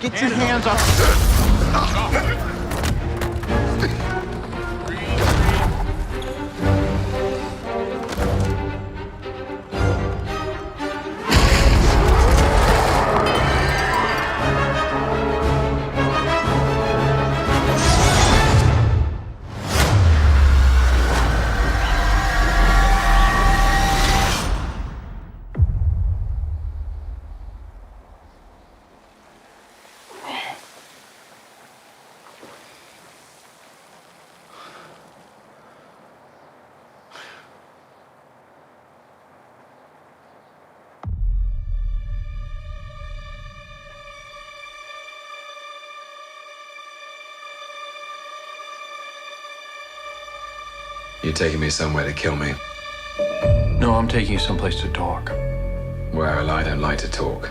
Get your hands off. You're taking me somewhere to kill me. No, I'm taking you someplace to talk. Well, I don't like to talk.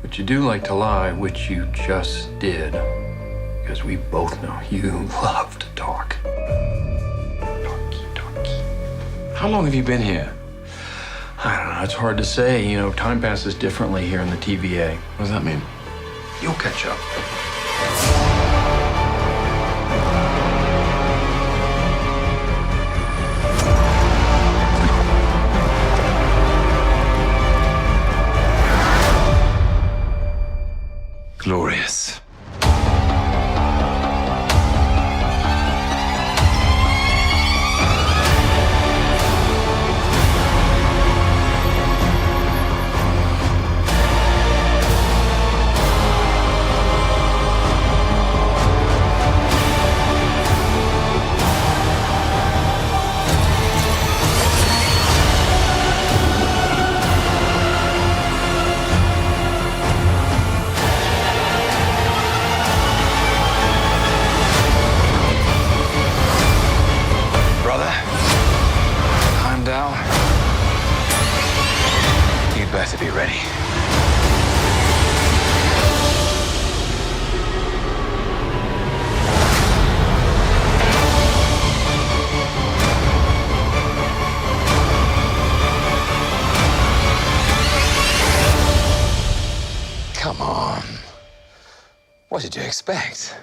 But you do like to lie, which you just did. Because we both know you love to talk. Talky, talky. How long have you been here? I don't know, it's hard to say. You know, time passes differently here in the TVA. What does that mean? You'll catch up. You better be ready. Come on. What did you expect?